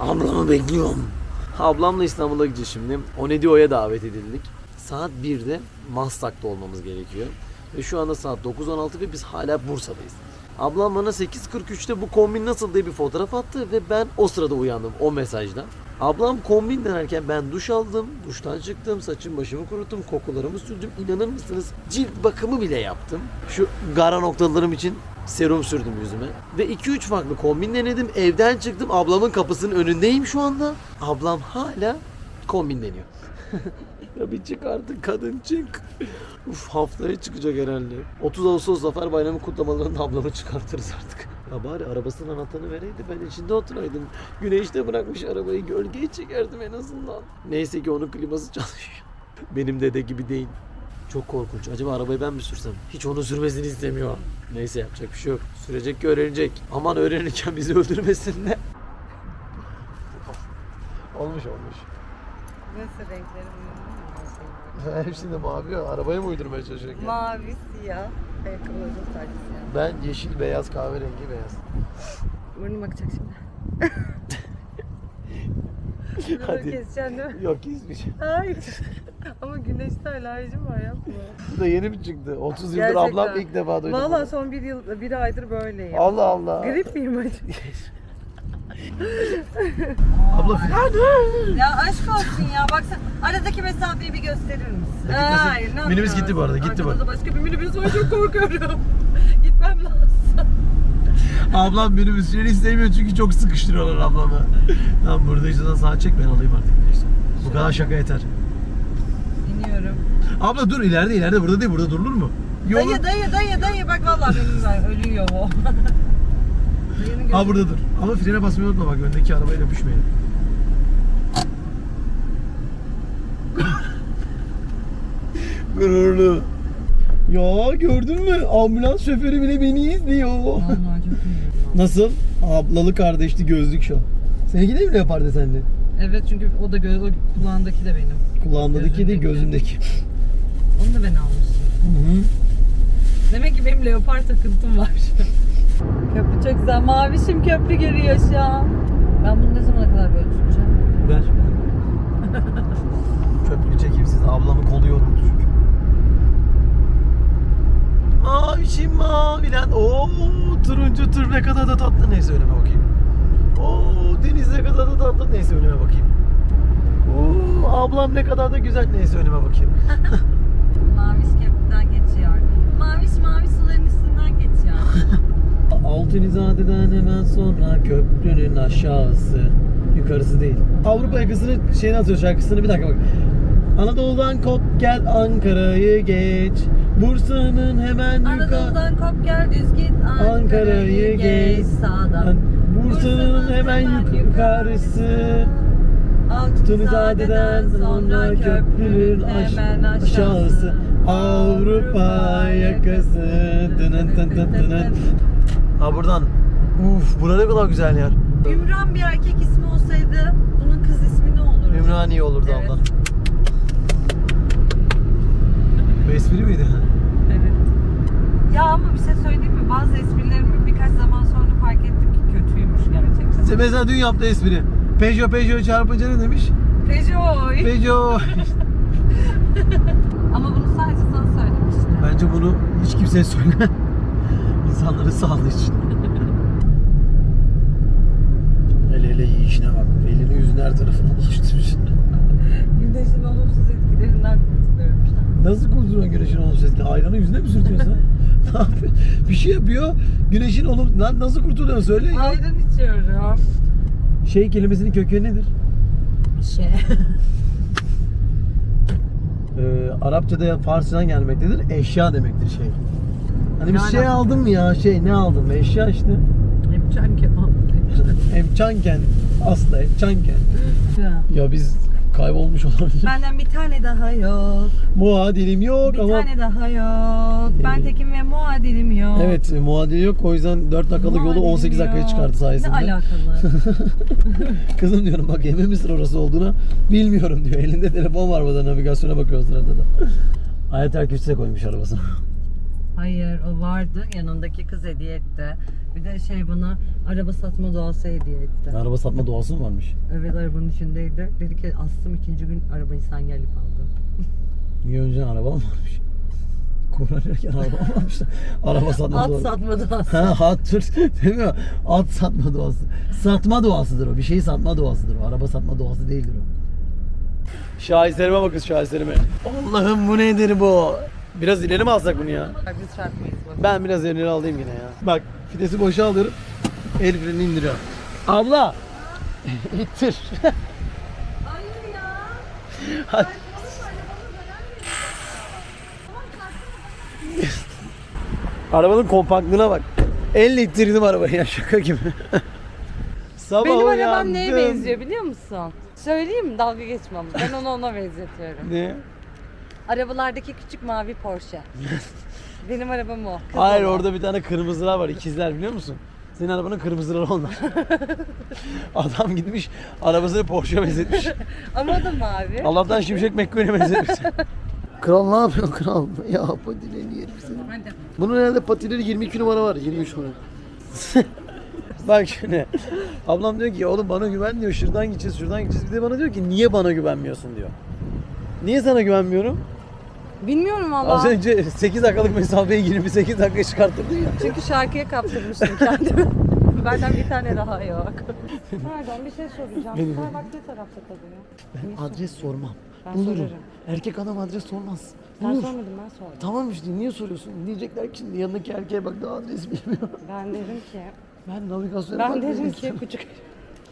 Ablamı bekliyorum. Ablamla İstanbul'a gideceğiz şimdi. Onedio'ya davet edildik. Saat 1'de Maslak'ta olmamız gerekiyor. Ve şu anda saat 9.16 ve biz hala Bursa'dayız. Ablam bana 8.43'te bu kombin nasıl diye bir fotoğraf attı ve ben o sırada uyandım o mesajdan. Ablam kombin denerken ben duş aldım, duştan çıktım, saçım başımı kuruttum, kokularımı sürdüm. İnanır mısınız? Cilt bakımı bile yaptım. Şu gara noktalarım için serum sürdüm yüzüme. Ve 2-3 farklı kombin denedim. Evden çıktım. Ablamın kapısının önündeyim şu anda. Ablam hala kombin deniyor. ya bir çık artık kadın çık. Uf haftaya çıkacak herhalde. 30 Ağustos Zafer Bayramı kutlamalarında ablamı çıkartırız artık. Ya bari arabasının anahtarını vereydi ben içinde oturaydım. Güneşte bırakmış arabayı gölgeye çekerdim en azından. Neyse ki onun kliması çalışıyor. Benim dede gibi değil. Çok korkunç. Acaba arabayı ben mi sürsem? Hiç onu sürmesini istemiyor. Neyse yapacak bir şey yok. Sürecek ki öğrenecek. Aman öğrenirken bizi öldürmesinler. olmuş olmuş. Nasıl renkleri uyumlu mu? Hepsinde mavi. Arabaya mı uydurmaya çalışıyor? Mavi, siyah. Ayakkabıları da sadece siyah. Ben yeşil, beyaz, kahverengi, beyaz. Burnum bakacak şimdi. Hadi. keseceksin değil mi? Yok kesmeyeceğim. Hayır. Ama güneşte alerjim var yapma. Bu da yeni mi çıktı? 30 yıldır Gerçekten. ablam ilk defa duydum. Valla son bir yıl, bir aydır böyleyim. Allah Allah. Grip miyim acaba? Abla filan. Ya aşk olsun ya bak sen aradaki mesafeyi bir gösterir misin? Gitmesin. Hayır, ne Minibüs yapıyorsun? gitti bu arada, gitti bu. da başka bir minibüs var çok korkuyorum. Gitmem lazım. Ablam minibüsleri istemiyor çünkü çok sıkıştırıyorlar ablamı. Lan burada işte sağa çek ben alayım artık. Neyse. Bu kadar şaka yeter. Abla dur ileride ileride burada değil burada durulur mu? Yolu... Dayı dayı dayı dayı bak vallahi benim var ölüyor o. Ha burada dur. Ama frene basmayı unutma bak öndeki arabayla düşmeyelim. Gururlu. Ya gördün mü? Ambulans şoförü bile beni izliyor. Vallahi çok iyi. Nasıl? Ablalı kardeşli gözlük şu. Seninki de mi leopar desenli? Evet çünkü o da gö- o kulağındaki de benim. Kulağındaki değil gözündeki. Onu da ben almıştım. Hı hı. Demek ki benim leopar takıntım var. köprü çok güzel. Mavişim köprü görüyor şu an. Ben bunu ne zamana kadar böyle tutacağım? Ver. Köprülü çekeyim size. Ablamın kolu yoruldu çünkü. Mavişim mavilen. Oo turuncu tur ne kadar da tatlı. Neyse önüme bakayım. Oo deniz ne kadar da tatlı. Neyse önüme bakayım. Oo ablam ne kadar da güzel. Neyse önüme bakayım. Maviş köprüden Maviş mavi suların üstünden geçiyor. Altunizade'den hemen sonra köprünün aşağısı. Yukarısı değil. Avrupa yakasını şeyini atıyor şarkısını bir dakika bak. Anadolu'dan kop gel Ankara'yı geç. Bursa'nın hemen yukarı. Anadolu'dan kop gel düz git Ankara'yı geç. sağdan. Bursa'nın hemen yukarısı. Altunizade'den sonra köprünün aş- aşağısı. Avrupa yakası. Dının tın tın tının. Ha buradan. Uf bura ne kadar güzel yer. Ümran bir erkek ismi olsaydı bunun kız ismi ne olur? Ümraniye olurdu Evet. abla. Bu espri miydi? Evet. Ya ama bir şey söyleyeyim mi? Bazı esprilerimi birkaç zaman sonra fark ettim ki kötüymüş gerçekten. İşte mesela dün yaptığı espri. Peugeot Peugeot çarpınca ne demiş? Peugeot. Peugeot. Ama bunu sadece sana söylemiştim. Bence bunu hiç kimseye söyle. İnsanların sağlığı için. Hele hele yiyişine bak. Elini yüzünü her tarafına bulaştırmış. Güneşin olumsuz etkilerinden kurtuluyorum şu an. Nasıl kurtuluyorsun güneşin olumsuz etki? Ayranı yüzüne mi sürtüyorsun ne yapıyor? Bir şey yapıyor. Güneşin olum... Lan nasıl kurtuluyorsun söyle ya. Ayran içiyorum. Şey kelimesinin kökeni nedir? Şey. Arapçada ya Farsçadan gelmektedir. Eşya demektir şey. Hani bir Ne şey alaka? aldım ya şey ne aldım? Eşya işte. Hemçen kebap. Emçanken. Asla emçanken. Ya biz kaybolmuş olabilir. Benden bir tane daha yok. Muadilim yok Bir ama tane daha yok. Ben Ee, tekim ve muadilim yok. evet e, muadili yok o yüzden 4 dakikalık yolu Muadilim 18 dakikaya yok. çıkardı sayesinde. Ne alakalı? Kızım diyorum bak emin misin orası olduğuna bilmiyorum diyor. Elinde telefon var burada navigasyona bakıyor o sırada da. Ayet Erküç'e koymuş arabasına. Hayır o vardı. Yanındaki kız hediye etti. Bir de şey bana araba satma doğası hediye etti. Araba satma doğası mı varmış? Evet arabanın içindeydi. Dedi ki astım ikinci gün arabayı sen gelip aldın. Niye önceden araba mı varmış? Kullanırken araba mı varmış da araba satma At doğası. satma doğası. Ha at dur değil mi? At satma doğası. Satma doğasıdır o. Bir şeyi satma doğasıdır o. Araba satma doğası değildir o. Şaheserime bakın şaheserime. Allah'ım bu nedir bu? Biraz ileri mi alsak bunu ya? Biz çarpmayız bak. Ben biraz ileri alayım yine ya. Bak fitesi boşa alıyorum. El frenini indiriyorum. Abla! İttir. Hayır ya. Hadi. Arabanın kompaktlığına bak. Elle ittirdim arabayı ya şaka gibi. Sabah Benim arabam neye benziyor biliyor musun? Söyleyeyim mi? Dalga geçme ama. Ben onu ona benzetiyorum. Ne? Arabalardaki küçük mavi Porsche. Benim arabam o. Kız Hayır olan. orada bir tane kırmızılar var ikizler biliyor musun? Senin arabanın kırmızıları onlar. Adam gitmiş arabasını Porsche benzetmiş. Ama o da mavi. Allah'tan Şimşek McQueen'e benzetmiş. kral ne yapıyorsun kral? Ya patilerini yerim seni. Hadi. Bunun herhalde patileri 22 numara var. 23 numara. Bak şimdi. Ablam diyor ki oğlum bana güven diyor. Şuradan gideceğiz, şuradan gideceğiz. Bir de bana diyor ki niye bana güvenmiyorsun diyor. Niye sana güvenmiyorum? Bilmiyorum valla. Az önce 8 dakikalık mesafeyi 28 dakika çıkarttırdın ya. Çünkü şarkıya kaptırmıştım kendimi. Benden bir tane daha yok. Pardon bir şey soracağım. Benim. Starbucks ne tarafta kalıyor? Ben adres sormam. Ben Bulurum. sorarım. Erkek adam adres sormaz. Ben Bulur. sormadım ben sordum. Tamam işte niye soruyorsun? Diyecekler ki şimdi yanındaki erkeğe bak daha adres bilmiyor. Ben derim ki, Ben navigasyona ben bakmayı derim ki istemem. küçük.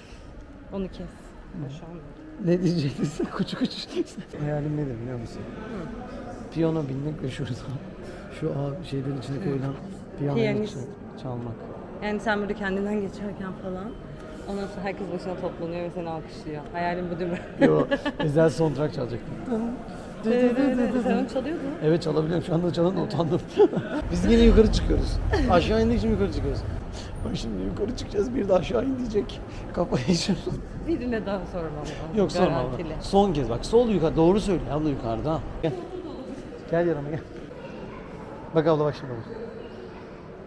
Onu kes. Boşanma. Ne diyecektin sen? Kuçu kuçu. Hayalim nedir biliyor musun? Piyano binmek ve şurada şu ağ şeylerin içine koyulan piyanoyu Piyanist. çalmak. Yani sen böyle kendinden geçerken falan ondan sonra herkes başına toplanıyor ve seni alkışlıyor. Hayalim bu değil mi? Yo, özel soundtrack çalacaktım. sen onu çalıyordun. Evet çalabiliyorum. Şu anda çalan utandım. Biz yine yukarı çıkıyoruz. Aşağı indik şimdi yukarı çıkıyoruz. Şimdi yukarı çıkacağız bir de aşağı in diyecek. Kafayı yiyeceğim. Birine daha sormam lazım. Yok sorma abla. Garantili. Son kez bak sol yukarı doğru söyle abla yukarıda. Gel. Gel yanıma gel. Bak abla bak şimdi bak.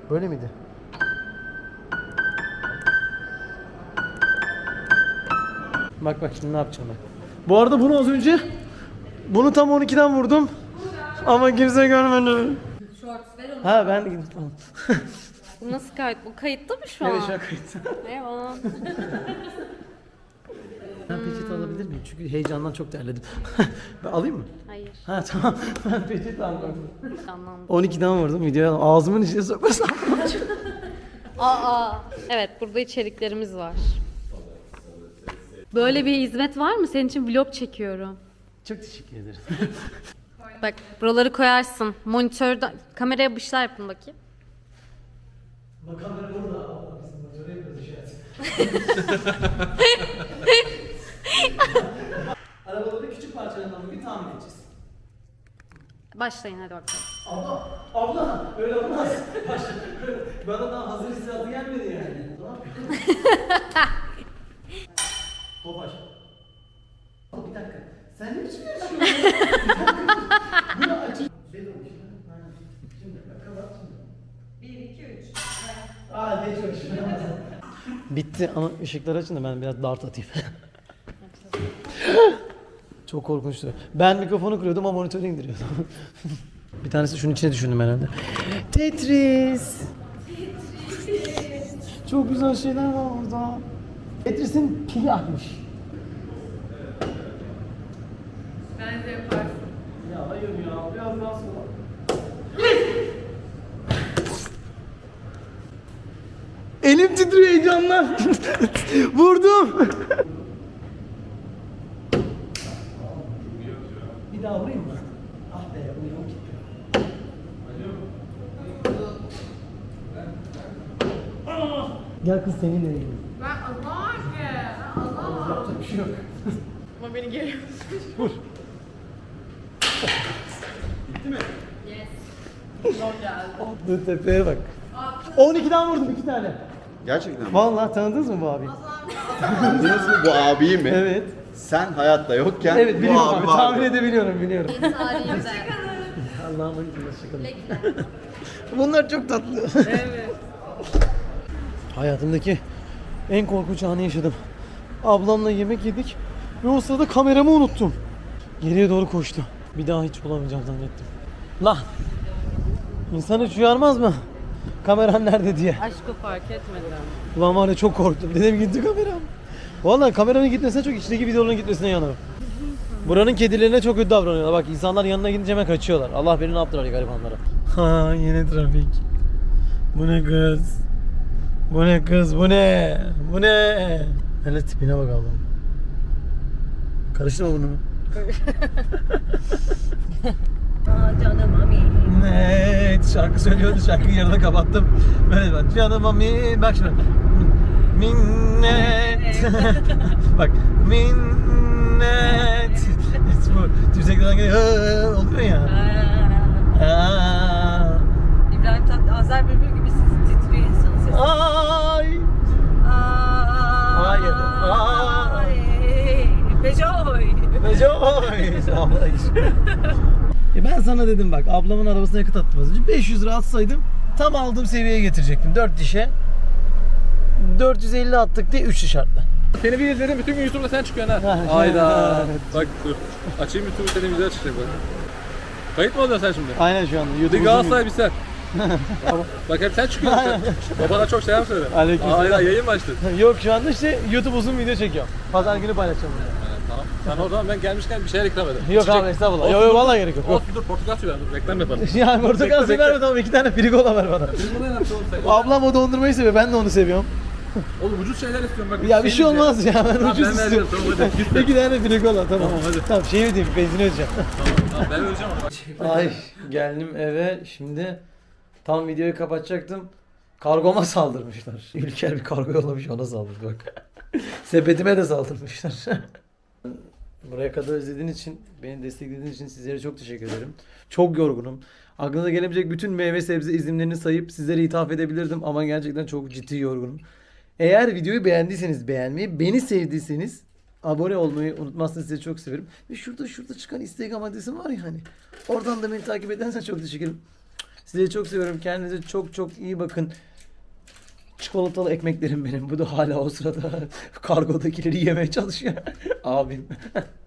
Böyle miydi? Bak bak şimdi ne yapacağım ben. Bu arada bunu az önce bunu tam 12'den vurdum. Ama kimse görmedi. Ha ben de. Tamam. Bu nasıl kayıt? Bu kayıtta mı şu Evet an? şu an kayıt. Eyvah. Ben peçete alabilir miyim? Çünkü heyecandan çok terledim. ben alayım mı? Hayır. Ha tamam. Ben peçete almıyorum. Anladım. 12'den vurdum videoya. Ağzımın içine sokmasam. Aa, evet burada içeriklerimiz var. Böyle bir hizmet var mı? Senin için vlog çekiyorum. Çok teşekkür ederim. Bak buraları koyarsın. Monitörde kameraya bir şeyler yapın bakayım. Bak kamera burada. Biz motoru yapıyoruz işaret. Arabaları küçük parçalarından bugün tamir edeceğiz. Başlayın hadi bakalım. Abla, abla öyle olmaz. Baş- Bana daha hazır hissiyatı gelmedi yani. Ne yapıyorsun? Topaş. Bir dakika. Sen ne biçim yaşıyorsun? Bunu açın. Şey de olmuş. Ha, Şimdi bak kapat şimdi. 1, 2, 3. Aa geç yok şimdi. Bitti ama ışıkları açın da ben biraz dart atayım. Çok korkunçtu. Ben mikrofonu kırıyordum ama monitörü indiriyordum. Bir tanesi şunun içine düşündüm herhalde. Tetris. Çok güzel şeyler var orada. Tetris'in pili akmış. Bence yaparsın. Ya hayır ya biraz daha sonra. Elim titriyor heyecandan. Vurdum. Bir daha vurayım mı? Ah be uyum gitti. Gel kız seninle ilgili. Ben Allah Allah. Yapacak bir şey yok. Ama beni geliyor. Vur. Bitti mi? Yes. Attığı tepeye bak. 12'den vurdum iki tane. Gerçekten mi? Vallahi tanıdınız mı bu abiyi? Tanıdınız mı bu abiyi mi? Evet. Sen hayatta yokken Evet bu biliyorum abi abi. vardı. Tahmin edebiliyorum biliyorum. Tarihinde. Allah'ım emanet olun. Hoşçakalın. Bunlar çok tatlı. Evet. Hayatımdaki en korkunç anı yaşadım. Ablamla yemek yedik ve o sırada kameramı unuttum. Geriye doğru koştu. Bir daha hiç bulamayacağım zannettim. Lan! İnsan hiç uyarmaz mı? Kameran nerede diye. Aşkı fark etmeden. Ulan var ya çok korktum. Dedim gitti kameram. Vallahi kameranın gitmesine çok içindeki videoların gitmesine yanarım. Buranın kedilerine çok kötü davranıyorlar. Bak insanlar yanına gidince hemen kaçıyorlar. Allah beni ne yaptılar ya garibanlara. Ha yine trafik. Bu ne kız? Bu ne kız? Bu ne? Bu ne? Hele tipine bak ablam. Karıştırma bunu. Aa canım ami. Evet şarkı söylüyordu şarkıyı yarıda kapattım. Böyle bak canım ami bak şimdi. Minnet. bak minnet. Bu tümsekten geliyor oluyor ya. Aa, İbrahim Tatlı Azer Bülbül gibi siz titriyor insanın sesi. Ay. Hayır. Ay. Pejoy. Becoy. e ben sana dedim bak ablamın arabasına yakıt attım az önce. 500 lira atsaydım tam aldığım seviyeye getirecektim. 4 dişe 450 attık diye 3 diş arttı. Seni bir izledim bütün gün YouTube'da sen çıkıyorsun ha. Ha, Hayda. Bak dur. Açayım YouTube'u senin güzel çıkacak bak. Kayıt mı oluyorsun sen şimdi? Aynen şu anda. Bir YouTube'un Galatasaray bir sen. Bak hep sen çıkıyorsun. sen. Babana çok selam söyle. Aleykümselam. Hayda yayın mı açtın? Yok şu anda işte YouTube uzun video çekiyorum. Pazar günü paylaşacağım bunu. Sen o zaman ben gelmişken bir şeyler ikram edin. Yok abi estağfurullah. Yok yok vallahi gerek yok. yok. Olsun dur portakal suyu ver. dur, Reklam yapalım. Yani portakal suyu verme tamam iki tane frigola ver bana. Biz ne sen? Ablam o dondurmayı seviyor ben de onu seviyorum. Oğlum ucuz şeyler istiyorum bak. Ya bir şey şeyiniz olmaz ya ben Tamam, ucuz ben istiyorum. vereceğim, tamam, hadi. Git. İki tane frigola tamam. Tamam, hadi. Tamam şey ödeyeyim benzin ödeyeceğim. Tamam, ben öleceğim ama. Ay geldim eve şimdi tam videoyu kapatacaktım. Kargoma saldırmışlar. Ülker bir kargo yollamış ona saldırdı bak. Sepetime de saldırmışlar. Buraya kadar izlediğiniz için, beni desteklediğiniz için sizlere çok teşekkür ederim. Çok yorgunum. Aklınıza gelebilecek bütün meyve sebze isimlerini sayıp sizlere ithaf edebilirdim ama gerçekten çok ciddi yorgunum. Eğer videoyu beğendiyseniz beğenmeyi, beni sevdiyseniz abone olmayı unutmazsanız sizi çok severim. Ve şurada şurada çıkan Instagram adresim var ya hani. Oradan da beni takip edersen çok teşekkür ederim. Sizi çok seviyorum. Kendinize çok çok iyi bakın. Çikolatalı ekmeklerim benim. Bu da hala o sırada kargodakileri yemeye çalışıyor. Abim.